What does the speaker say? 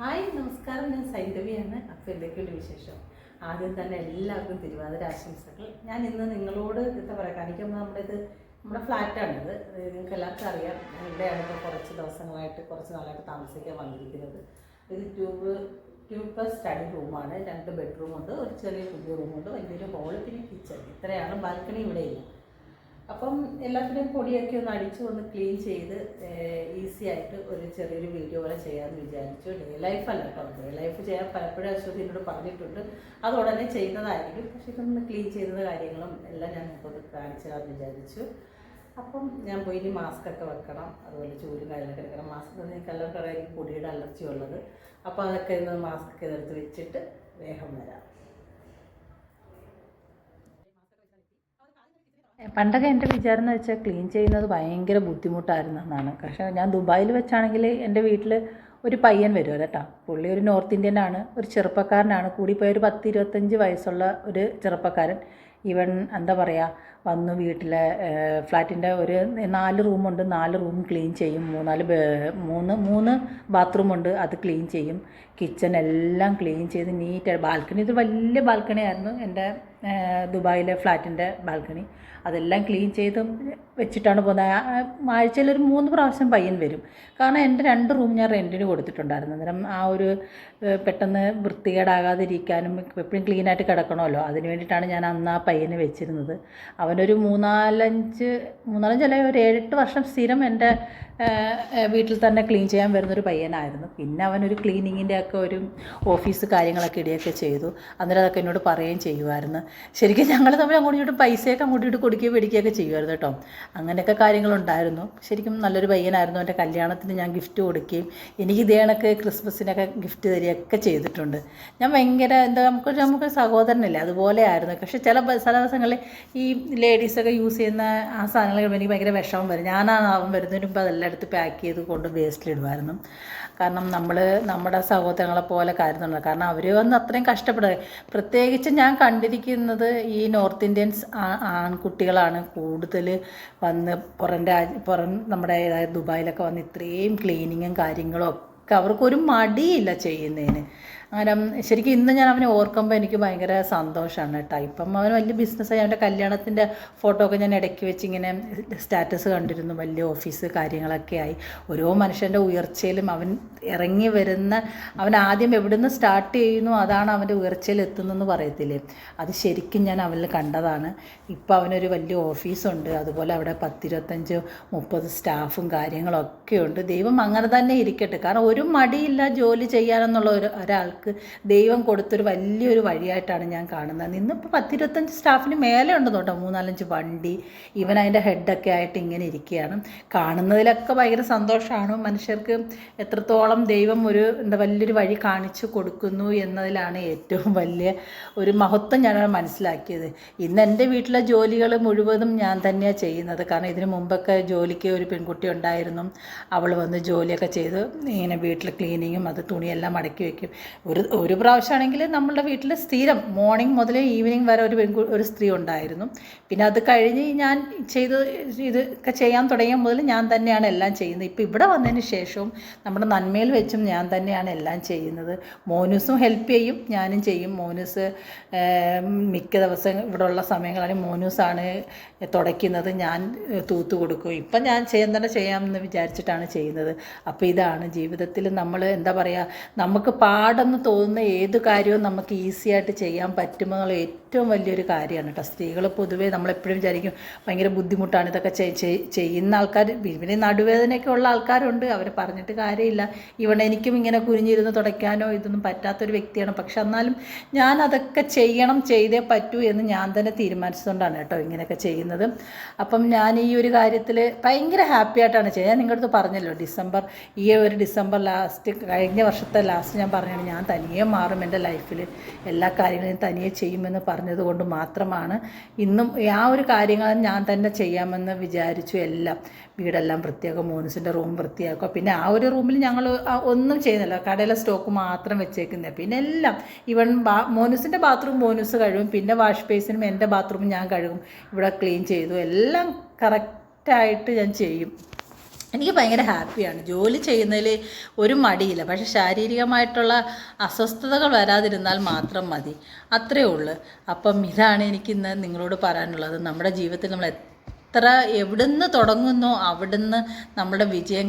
Hi നമസ്കാരം. ഞാൻ സൈന്ധവിയാണ് അപ്പോൾ എന്തൊക്കെയുണ്ട് വിശേഷം? ആദ്യം തന്നെ എല്ലാവർക്കും തിരുവാതിര ആശംസകൾ. ഞാൻ ഇന്ന് നിങ്ങളോട് എന്താ പറയുക കാണിക്കുമ്പോൾ നമ്മുടെ ഇത് നമ്മുടെ ഫ്ലാറ്റാണിത്. നിങ്ങൾക്ക് എല്ലാവർക്കും അറിയാം. ഇവിടെയാണ് ഇപ്പോൾ കുറച്ച് ദിവസങ്ങളായിട്ട് കുറച്ച് നാളായിട്ട് താമസിക്കാൻ വന്നിരിക്കുന്നത്. ഇത് ട്യൂബ് ട്യൂബ് പ്ലസ് സ്റ്റഡി റൂമാണ്. രണ്ട് ബെഡ്റൂമുണ്ട്. ഒരു ചെറിയ പുതിയ റൂമുണ്ട്. വലിയൊരു ഹോൾ പിന്നെ കിച്ചൺ. ഇത്രയാണ്. ബാൽക്കണി ഇവിടെയില്ല. അപ്പം എല്ലാത്തിനും പൊടിയൊക്കെ ഒന്ന് അടിച്ചു ഒന്ന് ക്ലീൻ ചെയ്ത് ഈസി ആയിട്ട് ഒരു ചെറിയൊരു വീഡിയോ പോലെ ചെയ്യാമെന്ന് വിചാരിച്ചു. ഡേ ലൈഫ് അല്ല കേട്ടോ ഡേ ലൈഫ് ചെയ്യാൻ പലപ്പോഴും അശ്വതി എന്നോട് പറഞ്ഞിട്ടുണ്ട്. അത് ഉടനെ ചെയ്യുന്നതായിരിക്കും. പക്ഷേ ഇതൊന്ന് ക്ലീൻ ചെയ്യുന്ന കാര്യങ്ങളും എല്ലാം ഞാൻ നിങ്ങൾക്ക് കാണിച്ചു തരാമെന്ന് വിചാരിച്ചു. അപ്പം ഞാൻ പോയി ഇനി മാസ്ക് ഒക്കെ വെക്കണം. അതുപോലെ ചൂരും കാര്യങ്ങളൊക്കെ എടുക്കണം. മാസ്ക് നിങ്ങൾക്ക് എല്ലാവർക്കും അറിയാം പൊടിയുടെ അലർജി ഉള്ളത് അപ്പോൾ അതൊക്കെ ഇന്ന് മാസ്ക് ഒക്കെ എടുത്ത് വെച്ചിട്ട് വേഗം വരാം. പണ്ടൊക്കെ എന്റെ വിചാരം എന്ന് വെച്ചാൽ ക്ലീൻ ചെയ്യുന്നത് ഭയങ്കര ബുദ്ധിമുട്ടായിരുന്നു എന്നാണ്. പക്ഷേ ഞാൻ ദുബായിൽ വെച്ചാണെങ്കിൽ എന്റെ വീട്ടിൽ ഒരു പയ്യൻ വരും കേട്ടോ. പുള്ളി ഒരു നോർത്ത് ഇന്ത്യൻ ആണ് ഒരു ചെറുപ്പക്കാരനാണ്. കൂടിപ്പോയ ഒരു പത്ത് ഇരുപത്തഞ്ച് വയസ്സുള്ള ഒരു ചെറുപ്പക്കാരൻ. ഇവൻ എന്താ പറയുക വന്നു വീട്ടിലെ ഫ്ലാറ്റിന്റെ ഒരു നാല് റൂമുണ്ട്. നാല് റൂം ക്ലീൻ ചെയ്യും. മൂന്നാൽ മൂന്ന് മൂന്ന് ബാത്റൂമുണ്ട്. അത് ക്ലീൻ ചെയ്യും. കിച്ചൺ എല്ലാം ക്ലീൻ ചെയ്ത് നീറ്റ് ബാൽക്കണി ഇത് വലിയ ബാൽക്കണി ആയിരുന്നു എന്റെ ദുബായിലെ ഫ്ലാറ്റിന്റെ ബാൽക്കണി. അതെല്ലാം ക്ലീൻ ചെയ്ത് വെച്ചിട്ടാണ് പോകുന്നത്. ആഴ്ചയിൽ ഒരു മൂന്ന് പ്രാവശ്യം പയ്യൻ വരും. കാരണം എന്റെ രണ്ട് റൂം ഞാൻ റെന്റിന് കൊടുത്തിട്ടുണ്ടായിരുന്നു. അന്നേരം ആ ഒരു പെട്ടെന്ന് വൃത്തികേടാകാതിരിക്കാനും എപ്പോഴും ക്ലീനായിട്ട് കിടക്കണമല്ലോ. അതിന് വേണ്ടിയിട്ടാണ് ഞാൻ അന്ന് ആ പയ്യനെ വെച്ചിരുന്നത്. അവനൊരു മൂന്നാലഞ്ച് മൂന്നാലഞ്ചല്ല ഒരു ഏഴെട്ട് വർഷം സ്ഥിരം എന്റെ വീട്ടിൽ തന്നെ ക്ലീൻ ചെയ്യാൻ വരുന്നൊരു പയ്യനായിരുന്നു. പിന്നെ അവനൊരു ക്ലീനിങ്ങിന്റെ ഒക്കെ ഒരു ഓഫീസ് കാര്യങ്ങളൊക്കെ ഇടുകയൊക്കെ ചെയ്തു. അന്നേരം അതൊക്കെ എന്നോട് പറയുകയും ചെയ്യുമായിരുന്നു. ശരിക്കും ഞങ്ങൾ തമ്മിൽ അങ്ങോട്ട് ഇങ്ങോട്ടും പൈസയൊക്കെ അങ്ങോട്ടും ഇങ്ങോട്ട് കൊടുക്കുകയും പിടിക്കുകയൊക്കെ ചെയ്യുമായിരുന്നു കേട്ടോ. അങ്ങനെയൊക്കെ കാര്യങ്ങളുണ്ടായിരുന്നു. ശരിക്കും നല്ലൊരു പയ്യനായിരുന്നു. എന്റെ കല്യാണത്തിന് ഞാൻ ഗിഫ്റ്റ് കൊടുക്കുകയും എനിക്ക് ഇതേ കണക്ക് ക്രിസ്മസിനൊക്കെ ഗിഫ്റ്റ് തരികയൊക്കെ ചെയ്തിട്ടുണ്ട്. ഞാൻ ഭയങ്കര എന്താ നമുക്ക് നമുക്ക് സഹോദരനല്ലേ അതുപോലെ ആയിരുന്നു പക്ഷേ ചില ചില ദിവസങ്ങളിൽ ഈ ലേഡീസൊക്കെ യൂസ് ചെയ്യുന്ന ആ സാധനങ്ങൾ എനിക്ക് ഭയങ്കര വിഷമം വരും. ഞാനാണ് അവൻ വരുന്നതിന് മുമ്പ് അതെല്ലാം എടുത്ത് പാക്ക് ചെയ്ത് കൊണ്ട് വേസ്റ്റിലിടുമായിരുന്നു കാരണം നമ്മൾ നമ്മുടെ സഹോദരങ്ങളെ പോലെ കരുതുന്നുണ്ട് കാരണം അവർ വന്ന് അത്രയും കഷ്ടപ്പെടുക. പ്രത്യേകിച്ച് ഞാൻ കണ്ടിരിക്കുന്നത് ഈ നോർത്ത് ഇന്ത്യൻസ് ആൺകുട്ടികളാണ് കൂടുതൽ വന്ന് പുറം രാജ്യ പുറം നമ്മുടെ ദുബായിലൊക്കെ വന്ന് ഇത്രയും ക്ലീനിങ്ങും കാര്യങ്ങളും അവർക്കൊരു മടിയില്ല ചെയ്യുന്നതിന്. അങ്ങനെ ശരിക്കും ഇന്ന് ഞാൻ അവനെ ഓർക്കുമ്പോൾ എനിക്ക് ഭയങ്കര സന്തോഷമാണ് കേട്ടോ. ഇപ്പം അവൻ വലിയ ബിസിനസ്സായി അവന്റെ കല്യാണത്തിന്റെ ഫോട്ടോ ഒക്കെ ഞാൻ ഇടയ്ക്ക് വെച്ച് ഇങ്ങനെ സ്റ്റാറ്റസ് കണ്ടിരുന്നു. വലിയ ഓഫീസ് കാര്യങ്ങളൊക്കെ ആയി. ഓരോ മനുഷ്യന്റെ ഉയർച്ചയിലും അവൻ ഇറങ്ങി വരുന്ന അവൻ ആദ്യം എവിടുന്ന് സ്റ്റാർട്ട് ചെയ്യുന്നു അതാണ് അവന്റെ ഉയർച്ചയിൽ എത്തുന്നതെന്ന് പറയത്തില്ലേ? അത് ശരിക്കും ഞാൻ അവനിൽ കണ്ടതാണ്. ഇപ്പോൾ അവനൊരു വലിയ ഓഫീസുണ്ട് അതുപോലെ അവിടെ പത്തിരുപത്തഞ്ച് മുപ്പത് സ്റ്റാഫും കാര്യങ്ങളൊക്കെ ഉണ്ട്. ദൈവം അങ്ങനെ തന്നെ ഇരിക്കട്ടെ. കാരണം ഒരു മടിയില്ല ജോലി ചെയ്യാനെന്നുള്ള ഒരു ഒരാൾക്ക് ദൈവം കൊടുത്തൊരു വലിയൊരു വഴിയായിട്ടാണ് ഞാൻ കാണുന്നത്. ഇന്നിപ്പോൾ പത്തിരുപത്തഞ്ച് സ്റ്റാഫിന് മേലെ ഉണ്ട് കേട്ടോ മൂന്നാലഞ്ച് വണ്ടി. ഇവൻ അതിന്റെ ഹെഡൊക്കെ ആയിട്ട് ഇങ്ങനെ ഇരിക്കുകയാണ്. കാണുന്നതിലൊക്കെ ഭയങ്കര സന്തോഷമാണ്. മനുഷ്യർക്ക് എത്രത്തോളം ദൈവം ഒരു എന്താ വലിയൊരു വഴി കാണിച്ചു കൊടുക്കുന്നു എന്നതിലാണ് ഏറ്റവും വലിയ ഒരു മഹത്വം ഞാൻ മനസ്സിലാക്കിയത്. ഇന്ന് എന്റെ വീട്ടിലെ ജോലികൾ മുഴുവനും ഞാൻ തന്നെയാണ് ചെയ്യുന്നത്. കാരണം ഇതിനു മുമ്പൊക്കെ ജോലിക്ക് ഒരു പെൺകുട്ടി ഉണ്ടായിരുന്നു. അവൾ വന്ന് ജോലിയൊക്കെ ചെയ്ത് ഇങ്ങനെ വീട്ടിൽ ക്ലീനിങ്ങും അത് തുണിയെല്ലാം മടക്കി വയ്ക്കും. ഒരു ഒരു പ്രാവശ്യമാണെങ്കിൽ നമ്മളുടെ വീട്ടിൽ സ്ഥിരം മോർണിംഗ് മുതൽ ഈവനിങ് വരെ ഒരു പെൺകു ഒരു സ്ത്രീ ഉണ്ടായിരുന്നു. പിന്നെ അത് കഴിഞ്ഞ് ഞാൻ ചെയ്ത് ഇത് ഒക്കെ ചെയ്യാൻ തുടങ്ങിയ മുതൽ ഞാൻ തന്നെയാണ് എല്ലാം ചെയ്യുന്നത്. ഇപ്പോൾ ഇവിടെ വന്നതിന് ശേഷവും നമ്മുടെ നന്മയിൽ വെച്ചും ഞാൻ തന്നെയാണ് എല്ലാം ചെയ്യുന്നത്. മോനൂസും ഹെൽപ്പ് ചെയ്യും ഞാനും ചെയ്യും. മോനൂസ് മിക്ക ദിവസം ഇവിടെ ഉള്ള സമയങ്ങളാണെങ്കിൽ മോനൂസാണ് തുടയ്ക്കുന്നത്. ഞാൻ തൂത്ത് കൊടുക്കും. ഇപ്പം ഞാൻ ചെയ്യാൻ തന്നെ ചെയ്യാമെന്ന് വിചാരിച്ചിട്ടാണ് ചെയ്യുന്നത്. അപ്പോൾ ഇതാണ് ജീവിതത്തിൽ നമ്മൾ എന്താ പറയുക നമുക്ക് പാടെന്ന് തോന്നുന്ന ഏത് കാര്യവും നമുക്ക് ഈസി ആയിട്ട് ചെയ്യാൻ പറ്റുമെന്നുള്ള ഏറ്റവും വലിയൊരു കാര്യമാണ് കേട്ടോ സ്ത്രീകൾ പൊതുവേ നമ്മളെപ്പോഴും വിചാരിക്കും ഭയങ്കര ബുദ്ധിമുട്ടാണ് ഇതൊക്കെ ചെയ്- ചെയ്- ചെയ്യുന്ന ആൾക്കാർ പിന്നെ നടുവേദനയൊക്കെ ഉള്ള ആൾക്കാരുണ്ട് അവർ പറഞ്ഞിട്ട് കാര്യമില്ല. ഇവിടെ എനിക്കും ഇങ്ങനെ കുനിഞ്ഞിരുന്ന് തുടയ്ക്കാനോ ഇതൊന്നും പറ്റാത്തൊരു വ്യക്തിയാണ്. പക്ഷെ എന്നാലും ഞാൻ അതൊക്കെ ചെയ്യണം ചെയ്തേ പറ്റൂ എന്ന് ഞാൻ തന്നെ തീരുമാനിച്ചതുകൊണ്ടാണ് കേട്ടോ ഇങ്ങനെയൊക്കെ ചെയ്യുന്നത്. അപ്പം ഞാൻ ഈ ഒരു കാര്യത്തിൽ ഭയങ്കര ഹാപ്പി ആയിട്ടാണ് ചെയ്യുന്നത്. ഞാൻ നിങ്ങളുടെ അടുത്ത് പറഞ്ഞല്ലോ ഡിസംബർ ഈ ഒരു ഡിസംബർ ലാസ്റ്റ് കഴിഞ്ഞ വർഷത്തെ ലാസ്റ്റ് ഞാൻ പറഞ്ഞാണ് ഞാൻ തനിയെ മാറും എന്റെ ലൈഫിൽ എല്ലാ കാര്യങ്ങളും തനിയെ ചെയ്യുമെന്ന് പറഞ്ഞത് കൊണ്ട് മാത്രമാണ് ഇന്നും ആ ഒരു കാര്യങ്ങൾ ഞാൻ തന്നെ ചെയ്യാമെന്ന് വിചാരിച്ചു എല്ലാം. വീടെല്ലാം വൃത്തിയാക്കുക മോനൂസിന്റെ റൂം വൃത്തിയാക്കുക പിന്നെ ആ ഒരു റൂമിൽ ഞങ്ങൾ ഒന്നും ചെയ്യുന്നില്ല. കടയിലെ സ്റ്റോക്ക് മാത്രം വെച്ചേക്കുന്നത് പിന്നെ എല്ലാം. ഇവൻ ബാ മോനുസിന്റെ ബാത്റൂം മോനുസ് കഴുകും. പിന്നെ വാഷ് ബേസിനും എന്റെ ബാത്റൂം ഞാൻ കഴുകും. ഇവിടെ ക്ലീൻ ചെയ്തു. എല്ലാം കറക്റ്റായിട്ട് ഞാൻ ചെയ്യും. എനിക്ക് ഭയങ്കര ഹാപ്പിയാണ്. ജോലി ചെയ്യുന്നതിൽ ഒരു മടിയില്ല. പക്ഷെ ശാരീരികമായിട്ടുള്ള അസ്വസ്ഥതകൾ വരാതിരുന്നാൽ മാത്രം മതി. അത്രേ ഉള്ളൂ. അപ്പം ഇതാണ് എനിക്കിന്ന് നിങ്ങളോട് പറയാനുള്ളത്. നമ്മുടെ ജീവിതത്തിൽ നമ്മൾ എത്ര എവിടുന്ന് തുടങ്ങുന്നോ അവിടുന്ന് നമ്മുടെ വിജയം